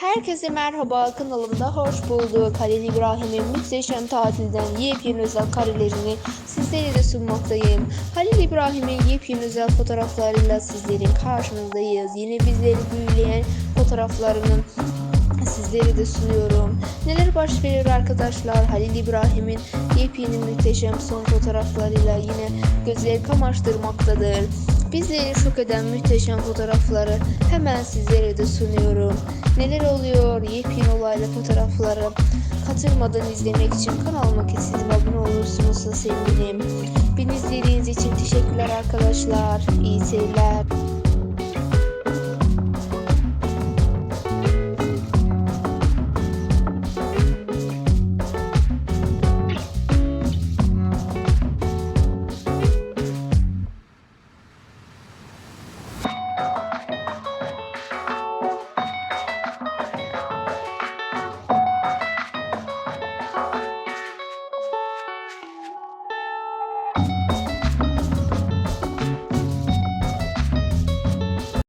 Herkese merhaba kanalımda hoş bulduk. Halil İbrahim'in muhteşem tatilden yepyeni özel karelerini sizlere de sunmaktayım. Halil İbrahim'in yepyeni özel fotoğraflarıyla sizlerin karşınızdayız. Yine bizleri büyüleyen fotoğraflarını sizlere de sunuyorum. Neler baş verir arkadaşlar? Halil İbrahim'in yepyeni muhteşem son fotoğraflarıyla yine gözleri kamaştırmaktadır. Bizleri şok eden muhteşem fotoğrafları hemen sizlere de sunuyorum. Neler oluyor? Yepyeni olaylı fotoğrafları katılmadan izlemek için kanalıma kesinlikle abone olursunuz da sevinirim. Beni izlediğiniz için teşekkürler arkadaşlar. İyi seyirler. Bye.